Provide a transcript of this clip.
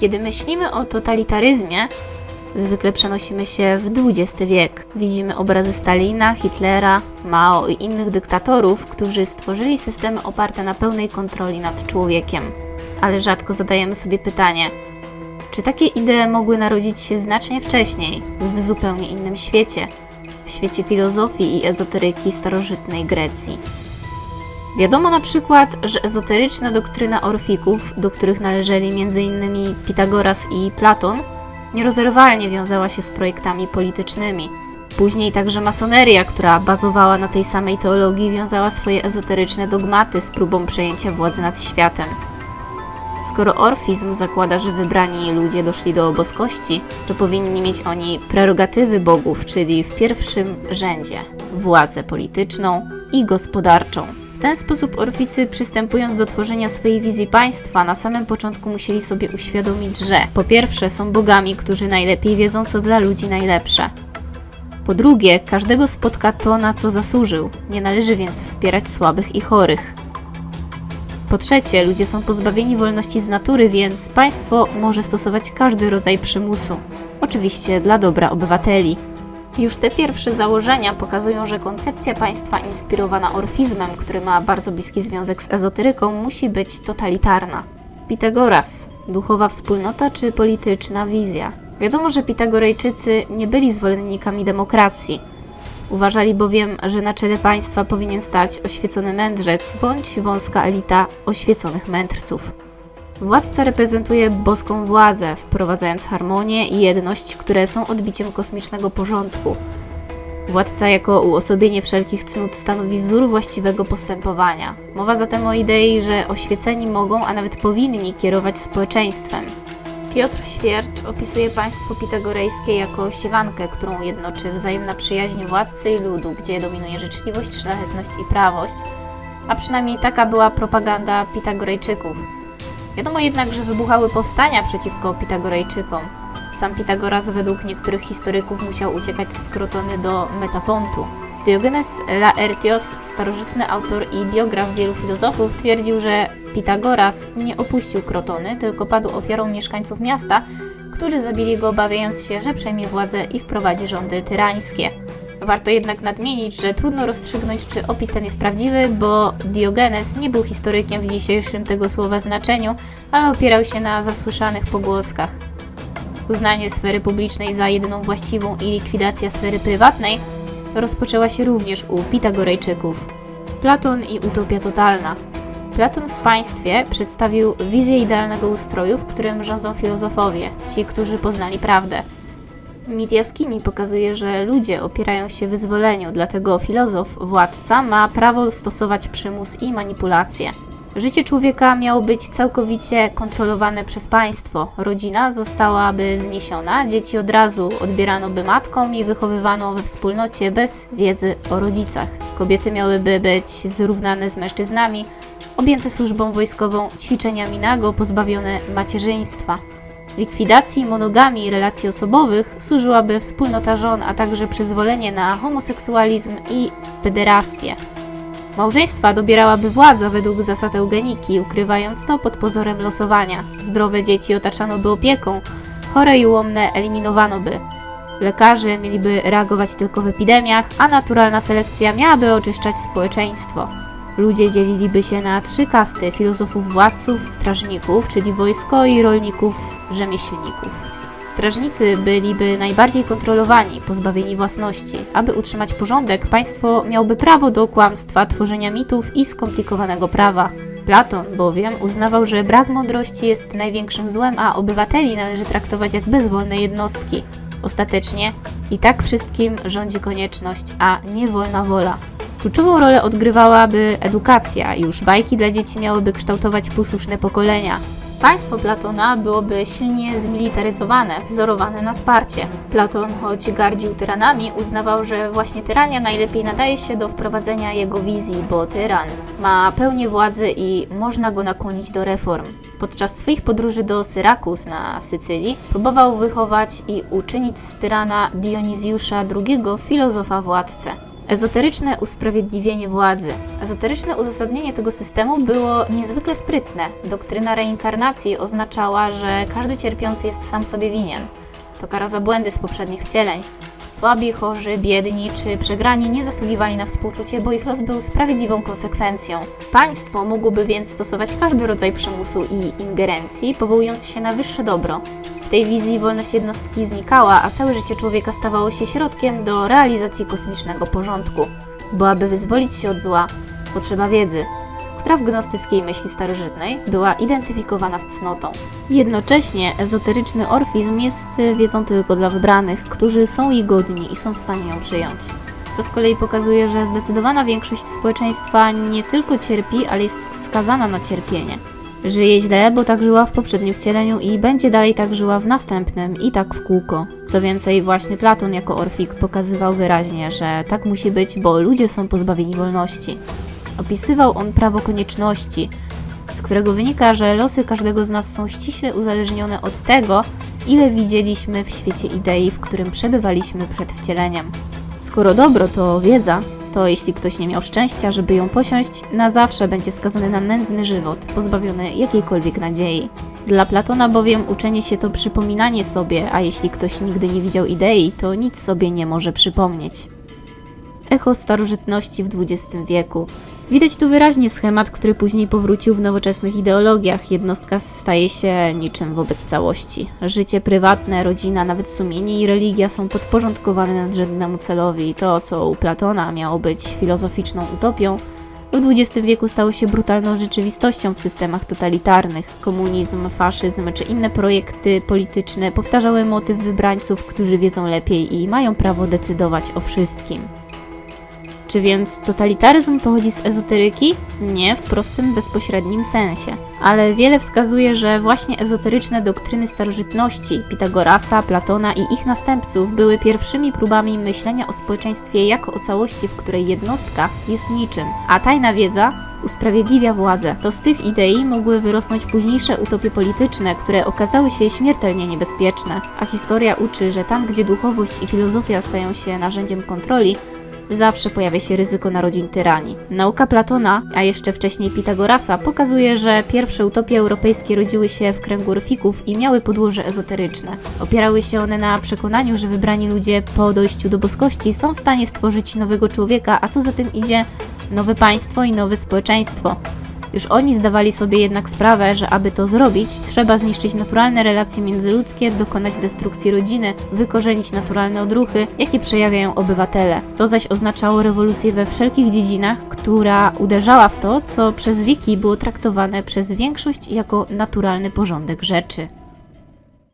Kiedy myślimy o totalitaryzmie, zwykle przenosimy się w XX wiek. Widzimy obrazy Stalina, Hitlera, Mao i innych dyktatorów, którzy stworzyli systemy oparte na pełnej kontroli nad człowiekiem. Ale rzadko zadajemy sobie pytanie, czy takie idee mogły narodzić się znacznie wcześniej, w zupełnie innym świecie, w świecie filozofii i ezoteryki starożytnej Grecji? Wiadomo na przykład, że ezoteryczna doktryna Orfików, do których należeli m.in. Pitagoras i Platon, nierozerwalnie wiązała się z projektami politycznymi. Później także masoneria, która bazowała na tej samej teologii, wiązała swoje ezoteryczne dogmaty z próbą przejęcia władzy nad światem. Skoro orfizm zakłada, że wybrani ludzie doszli do boskości, to powinni mieć oni prerogatywy bogów, czyli w pierwszym rzędzie władzę polityczną i gospodarczą. Ten sposób Orficy, przystępując do tworzenia swojej wizji państwa, na samym początku musieli sobie uświadomić, że po pierwsze są bogami, którzy najlepiej wiedzą, co dla ludzi najlepsze. Po drugie, każdego spotka to, na co zasłużył. Nie należy więc wspierać słabych i chorych. Po trzecie, ludzie są pozbawieni wolności z natury, więc państwo może stosować każdy rodzaj przymusu. Oczywiście dla dobra obywateli. Już te pierwsze założenia pokazują, że koncepcja państwa inspirowana orfizmem, który ma bardzo bliski związek z ezoteryką, musi być totalitarna. Pitagoras duchowa wspólnota czy polityczna wizja? Wiadomo, że Pitagorejczycy nie byli zwolennikami demokracji. Uważali bowiem, że na czele państwa powinien stać oświecony mędrzec bądź wąska elita oświeconych mędrców. Władca reprezentuje boską władzę, wprowadzając harmonię i jedność, które są odbiciem kosmicznego porządku. Władca jako uosobienie wszelkich cnót stanowi wzór właściwego postępowania. Mowa zatem o idei, że oświeceni mogą, a nawet powinni kierować społeczeństwem. Piotr Świercz opisuje państwo pitagorejskie jako siewankę, którą jednoczy wzajemna przyjaźń władcy i ludu, gdzie dominuje życzliwość, szlachetność i prawość, a przynajmniej taka była propaganda Pitagorejczyków. Wiadomo jednak, że wybuchały powstania przeciwko Pitagorejczykom. Sam Pitagoras według niektórych historyków musiał uciekać z Krotony do Metapontu. Diogenes Laertios, starożytny autor i biograf wielu filozofów, twierdził, że Pitagoras nie opuścił Krotony, tylko padł ofiarą mieszkańców miasta, którzy zabili go obawiając się, że przejmie władzę i wprowadzi rządy tyrańskie. Warto jednak nadmienić, że trudno rozstrzygnąć, czy opis ten jest prawdziwy, bo Diogenes nie był historykiem w dzisiejszym tego słowa znaczeniu, ale opierał się na zasłyszanych pogłoskach. Uznanie sfery publicznej za jedyną właściwą i likwidacja sfery prywatnej rozpoczęła się również u Pitagorejczyków. Platon i utopia totalna. Platon w państwie przedstawił wizję idealnego ustroju, w którym rządzą filozofowie, ci, którzy poznali prawdę. Mit jaskini pokazuje, że ludzie opierają się wyzwoleniu, dlatego filozof, władca ma prawo stosować przymus i manipulacje. Życie człowieka miało być całkowicie kontrolowane przez państwo. Rodzina zostałaby zniesiona, dzieci od razu odbierano by matkom i wychowywano we wspólnocie bez wiedzy o rodzicach. Kobiety miałyby być zrównane z mężczyznami, objęte służbą wojskową, ćwiczeniami nago, pozbawione macierzyństwa. Likwidacji monogamii i relacji osobowych służyłaby wspólnota żon, a także przyzwolenie na homoseksualizm i pederastię. Małżeństwa dobierałaby władza według zasad eugeniki, ukrywając to pod pozorem losowania. Zdrowe dzieci otaczano by opieką, chore i ułomne eliminowano by. Lekarze mieliby reagować tylko w epidemiach, a naturalna selekcja miałaby oczyszczać społeczeństwo. Ludzie dzieliliby się na trzy kasty: filozofów, władców, strażników, czyli wojsko i rolników, rzemieślników. Strażnicy byliby najbardziej kontrolowani, pozbawieni własności. Aby utrzymać porządek, państwo miałoby prawo do kłamstwa, tworzenia mitów i skomplikowanego prawa. Platon bowiem uznawał, że brak mądrości jest największym złem, a obywateli należy traktować jak bezwolne jednostki. Ostatecznie i tak wszystkim rządzi konieczność, a nie wolna wola. Kluczową rolę odgrywałaby edukacja. Już bajki dla dzieci miałyby kształtować posłuszne pokolenia. Państwo Platona byłoby silnie zmilitaryzowane, wzorowane na Sparcie. Platon, choć gardził tyranami, uznawał, że właśnie tyrania najlepiej nadaje się do wprowadzenia jego wizji, bo tyran ma pełnię władzy i można go nakłonić do reform. Podczas swoich podróży do Syrakus na Sycylii próbował wychować i uczynić z tyrana Dionizjusza II filozofa władcę. Ezoteryczne usprawiedliwienie władzy. Ezoteryczne uzasadnienie tego systemu było niezwykle sprytne. Doktryna reinkarnacji oznaczała, że każdy cierpiący jest sam sobie winien. To kara za błędy z poprzednich wcieleń. Słabi, chorzy, biedni czy przegrani nie zasługiwali na współczucie, bo ich los był sprawiedliwą konsekwencją. Państwo mogłoby więc stosować każdy rodzaj przymusu i ingerencji, powołując się na wyższe dobro. Tej wizji wolność jednostki znikała, a całe życie człowieka stawało się środkiem do realizacji kosmicznego porządku. Bo aby wyzwolić się od zła, potrzeba wiedzy, która w gnostyckiej myśli starożytnej była identyfikowana z cnotą. Jednocześnie ezoteryczny orfizm jest y, wiedzą tylko dla wybranych, którzy są jej godni i są w stanie ją przyjąć. To z kolei pokazuje, że zdecydowana większość społeczeństwa nie tylko cierpi, ale jest skazana na cierpienie. Żyje źle, bo tak żyła w poprzednim wcieleniu i będzie dalej tak żyła w następnym i tak w kółko. Co więcej, właśnie Platon jako Orfik pokazywał wyraźnie, że tak musi być, bo ludzie są pozbawieni wolności. Opisywał on prawo konieczności, z którego wynika, że losy każdego z nas są ściśle uzależnione od tego, ile widzieliśmy w świecie idei, w którym przebywaliśmy przed wcieleniem. Skoro dobro to wiedza, to jeśli ktoś nie miał szczęścia, żeby ją posiąść, na zawsze będzie skazany na nędzny żywot, pozbawiony jakiejkolwiek nadziei. Dla Platona bowiem uczenie się to przypominanie sobie, a jeśli ktoś nigdy nie widział idei, to nic sobie nie może przypomnieć. Echo starożytności w XX wieku. Widać tu wyraźnie schemat, który później powrócił w nowoczesnych ideologiach. Jednostka staje się niczym wobec całości. Życie prywatne, rodzina, nawet sumienie i religia są podporządkowane nadrzędnemu celowi. To, co u Platona miało być filozoficzną utopią, w XX wieku stało się brutalną rzeczywistością w systemach totalitarnych. Komunizm, faszyzm czy inne projekty polityczne powtarzały motyw wybrańców, którzy wiedzą lepiej i mają prawo decydować o wszystkim. Czy więc totalitaryzm pochodzi z ezoteryki? Nie w prostym, bezpośrednim sensie. Ale wiele wskazuje, że właśnie ezoteryczne doktryny starożytności Pitagorasa, Platona i ich następców były pierwszymi próbami myślenia o społeczeństwie jako o całości, w której jednostka jest niczym, a tajna wiedza usprawiedliwia władzę. To z tych idei mogły wyrosnąć późniejsze utopie polityczne, które okazały się śmiertelnie niebezpieczne. A historia uczy, że tam, gdzie duchowość i filozofia stają się narzędziem kontroli, zawsze pojawia się ryzyko narodzin tyranii. Nauka Platona, a jeszcze wcześniej Pitagorasa, pokazuje, że pierwsze utopie europejskie rodziły się w kręgu orfików i miały podłoże ezoteryczne. Opierały się one na przekonaniu, że wybrani ludzie po dojściu do boskości są w stanie stworzyć nowego człowieka, a co za tym idzie, nowe państwo i nowe społeczeństwo. Już oni zdawali sobie jednak sprawę, że aby to zrobić, trzeba zniszczyć naturalne relacje międzyludzkie, dokonać destrukcji rodziny, wykorzenić naturalne odruchy, jakie przejawiają obywatele. To zaś oznaczało rewolucję we wszelkich dziedzinach, która uderzała w to, co przez wieki było traktowane przez większość jako naturalny porządek rzeczy.